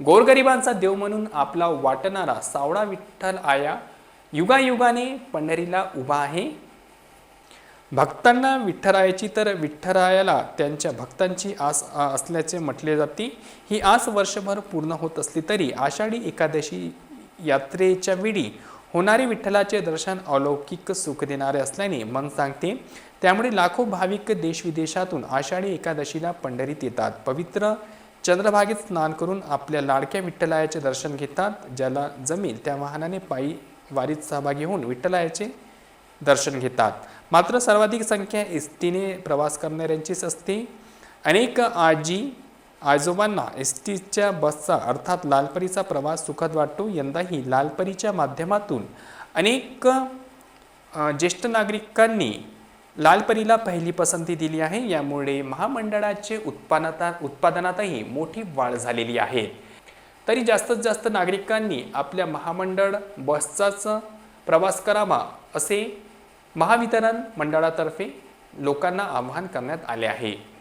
गोरगरिबांचा देव म्हणून आपला वाटणारा सावळा विठ्ठल आया युगायुगाने पंढरीला उभा आहे. भक्तांना विठ्ठरायाची तर विठ्ठरायाला त्यांच्या भक्तांची आस असल्याचे म्हटले जाते. ही आस वर्षभर पूर्ण होत असली तरी आषाढी एकादशी यात्रेच्या वेळी होणारे विठ्ठलाचे दर्शन अलौकिक सुख देणारे असल्याने मन सांगते त्यामुळे लाखो भाविक देशविदेशातून आषाढी एकादशीला पंढरीत येतात. पवित्र चंद्रभागेत स्नान करून आपल्या लाडक्या विठ्ठलायाचे दर्शन घेतात ज्याला जमेल त्या वाहनाने पायी वारीत सहभागी होऊन विठ्ठलायाचे दर्शन घेतात. मात्र सर्वाधिक संख्या एस टीने प्रवास करणाऱ्यांचीच असते. अनेक आजी आजोबांना एस टीच्या बसचा अर्थात लालपरीचा प्रवास सुखद वाटतो. यंदाही लालपरीच्या माध्यमातून अनेक ज्येष्ठ नागरिकांनी लालपरीला पहिली पसंती दिली आहे. यामुळे महामंडळाचे उत्पादनाता उत्पादनातही मोठी वाढ झालेली आहे. तरी जास्तीत जास्त नागरिकांनी आपल्या महामंडळ बसचाच प्रवास करावा असे महावितरण मंडळातर्फे लोकांना आवाहन करण्यात आले आहे.